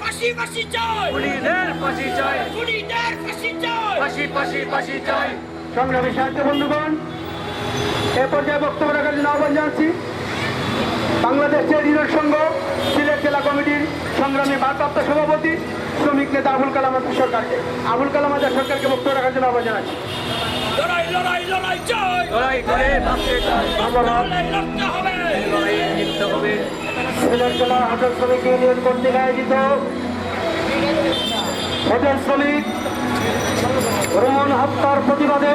ফাঁসি ফাঁসি চাই। খুনিদের ফাঁসি চাই। খুনিদের ফাঁসি চাই। ফাঁসি ফাঁসি ফাঁসি চাই। সংগ্রামী সাহিত্য বন্ধুগণ এ পর্যায়ে বক্তব্য রাখার জন্য আহ্বান জানাচ্ছি। বাংলাদেশ ট্রেড সংঘ সিলেট জেলা কমিটির সংগ্রামী ভারপ্রাপ্ত সভাপতি শ্রমিক নেতা আবুল কালাম আজাদ সরকারকে। আবুল কালাম আজাদ সরকারকে বক্তব্য রাখার জন্য আহ্বান জানাচ্ছি। লড়াই লড়াই লড়াই চাই। লড়াই করে লড়াই লড়তে হবে লড়াই জিততে হবে সিলেট জেলা হোটেল শ্রমিক ইউনিয়ন হত্যার প্রতিবাদে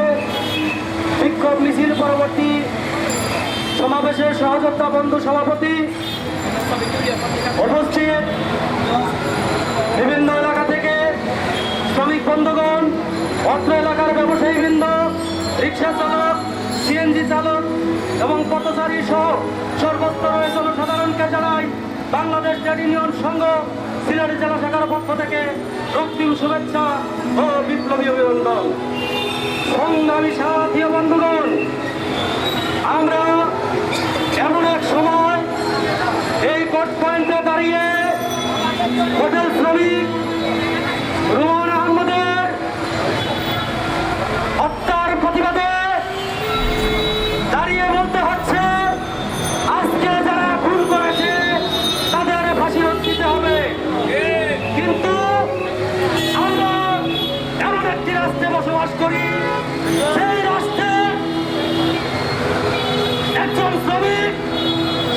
বিক্ষোভ মিছিল পরবর্তী সমাবেশে সহযোদ্ধা বন্ধু সভাপতি উপস্থিত। বিভিন্ন এলাকা থেকে শ্রমিক বন্ধুগণ, অত্র এলাকার ব্যবসায়ী বৃন্দ, রিক্সা চালক, সিএনজি চালক এবং পথচারী সহ সর্বস্তরের জনসাধারণকে জানাই বাংলাদেশ ট্রেড ইউনিয়ন সংঘ, সিলেট জেলা শাখার পক্ষ থেকে রক্তিম শুভেচ্ছা ও বিপ্লবী অভিনন্দন। সংগ্রামী সাথী বন্ধুগণ, আমরা এমন এক সময় এই কোর্ট পয়েন্টে দাঁড়িয়ে হোটেল শ্রমিক রুমান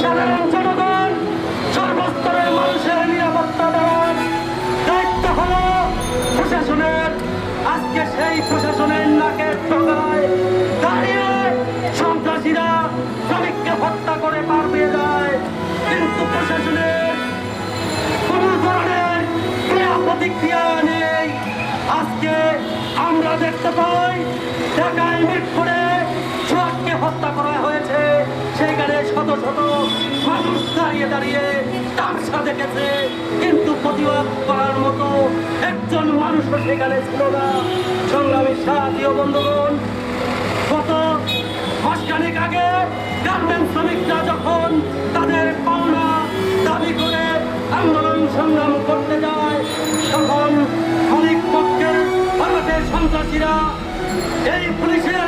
মানুষের দায়িত্ব প্রশাসনের। আজকে সেই প্রশাসনের নাকের হত্যা করে যায়। কিন্তু প্রশাসনের কোন ধরনের ক্রিয়া প্রতিক্রিয়া নেই। আজকে আমরা দেখতে পাই ঢাকায় মিটপুরে সোহাগকে হত্যা করা হয়েছে সেখানে মানুষ দাঁড়িয়ে দাঁড়িয়ে তামসা দেখেছে। কিন্তু প্রতিবাদ করার মতো একজন মানুষও সেখানে ছিল না। সংগ্রামী সাথী বন্ধুগণ, গত মাসখানেক আগে গার্মেন্ট শ্রমিকরা যখন তাদের পাওনা দাবি করে আন্দোলন সংগ্রাম করতে যায়, তখন শ্রমিক পক্ষের ভারতের সন্ত্রাসীরা এই পুলিশের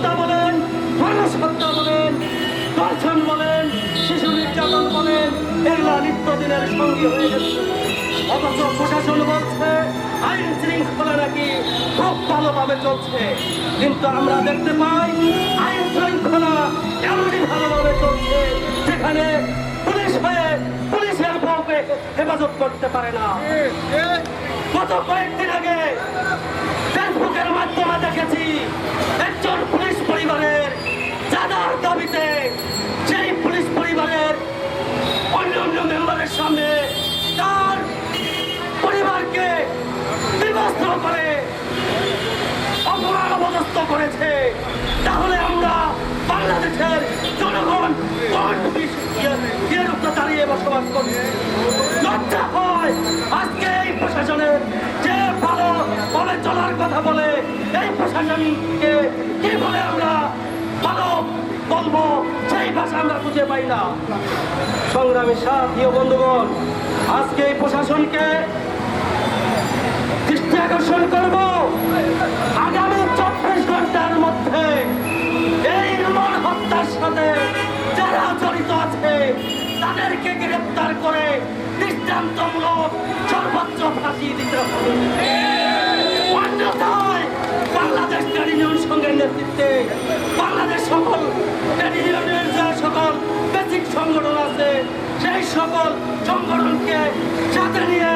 হত্যা বলেন মানুষ হত্যা বলেন, দর্শন বলেন, শিশু নির্যাতন বলেন এগুলা নিত্যদিনের সঙ্গী হয়ে গেছে। অথচ প্রশাসন বলছে, আইন শৃঙ্খলা নাকি খুব ভালোভাবে চলছে। কিন্তু আমরা দেখতে পাই, আইন শৃঙ্খলা এমনই ভালোভাবে চলছে সেখানে পুলিশ হয়ে পুলিশের বউকে হেফাজত করতে পারে না। গত কয়েকদিন আগে ফেসবুকের মাধ্যমে দেখেছি বিবস্ত্র করে অপমান অবদস্ত করেছে। তাহলে আমরা বাংলাদেশের জনগণ দাঁড়িয়ে বসবাস করছি? লজ্জা হয় আজকে এই প্রশাসনের যে ভালো বলে চলার কথা বলে এই প্রশাসনকে কি বলে আমরা ভালো বলব, সেই ভাষা আমরা খুঁজে পাই না। সংগ্রামী সাথী বন্ধুগণ, আজকে এই প্রশাসনকে আকর্ষণ করব। আগামী চব্বিশ ঘণ্টার মধ্যে এই রুমন হত্যার সাথে যারা জড়িত আছে, তাদেরকে গ্রেপ্তার করে দৃষ্টান্তমূলক সর্বোচ্চ ফাঁসি দিতে হবে। বাংলাদেশ ট্রেড ইউনিয়ন নেতৃত্বে বাংলাদেশ সকল ট্রেড ইউনিয়নের যে বেসিক সংগঠন আছে, সেই সকল সংগঠনকে সাথে নিয়ে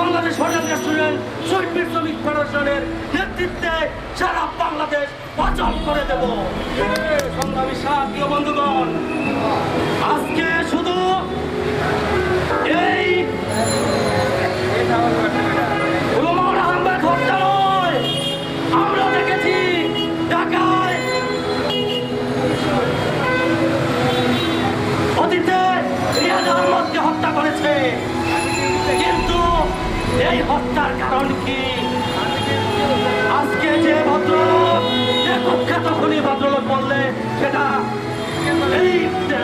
বাংলাদেশ হোটেল রেস্টুরেন্ট শহীদ শ্রমিক ফেডারেশনের নেতৃত্বে সারা বাংলাদেশ অচল করে দেব। সংগ্রামী সাথী ও বন্ধুগণ, আজকে শুধু এই আমরা দেখেছি ঢাকায় অতীতে রিয়াজ আহমদকে হত্যা করেছে কিন্তু এই হত্যার কারণ কি? ভদ্রলোক, যে কুখ্যাত খুনি ভদ্রলোক বললে, সেটা এই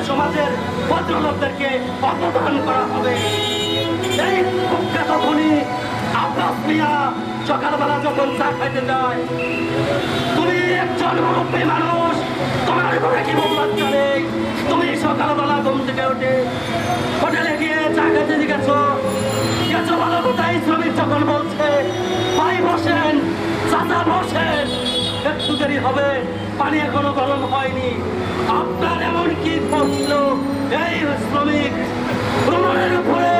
সমাজের ভদ্রলোকদেরকে অপমান করা হবে। এই কুখ্যাত খুনি আব্বাস মিয়া সকালবেলা যখন চা খাইতে যায়, তুমি একজন মুরব্বী মানুষ, তোমার ঘরে কি লজ্জা নেই তুমি সকালবেলা ঘুম থেকে উঠে হোটেলে গিয়ে চা গেছো গেছো বসেন একটু দেরি হবে, পানি এখনও গরম হয়নি। আপনার এমন কি করছিল এই শ্রমিক, ভ্রমণের উপরে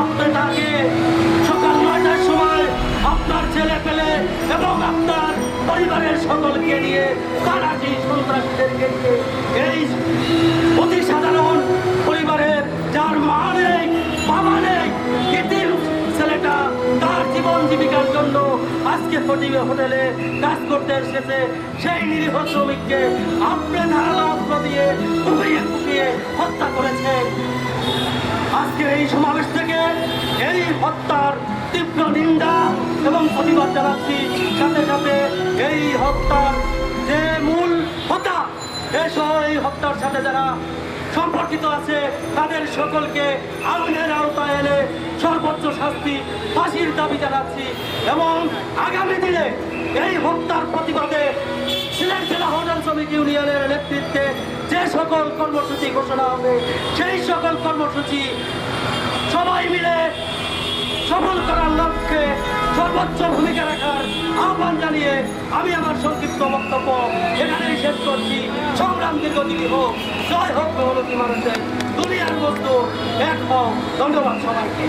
আপনি তাকে সকাল নয়টার সময় আপনার ছেলে পেলে এবং আপনার পরিবারের সকলকে নিয়ে তারাটি সন্ত্রাসীদেরকে নিয়ে আজকে হোটেলে কাজ করতে এসেছে সেই নিরীহ শ্রমিককে আপনি ধারালো অস্ত্র দিয়ে কুপিয়ে কুপিয়ে হত্যা করেছে। আজকে এই সমাবেশ থেকে এই হত্যার তীব্র নিন্দা এবং প্রতিবাদ জানাচ্ছি। সাথে সাথে এই হত্যার যে মূল হত্যা এসব এই হত্যার সাথে যারা সম্পর্কিত আছে, তাদের সকলকে আইনের আওতায় এনে সর্বোচ্চ শাস্তি ফাঁসির দাবি জানাচ্ছি এবং আগামী দিনে এই হত্যার প্রতিবাদে সিলেট জেলা হোটেল শ্রমিক ইউনিয়নের নেতৃত্বে যে সকল কর্মসূচি ঘোষণা হবে, সেই সকল কর্মসূচি সবাই মিলে সফল করার লক্ষ্যে সর্বোচ্চ ভূমিকা রাখার আহ্বান জানিয়ে আমি আমার সংক্ষিপ্ত বক্তব্য এখানেই শেষ করছি। সংগ্রাম দীর্ঘদিনী হোক, জয় হোক মেহনতি মানুষের দুনিয়ার বস্তু এক হোক ধন্যবাদ সবাইকে।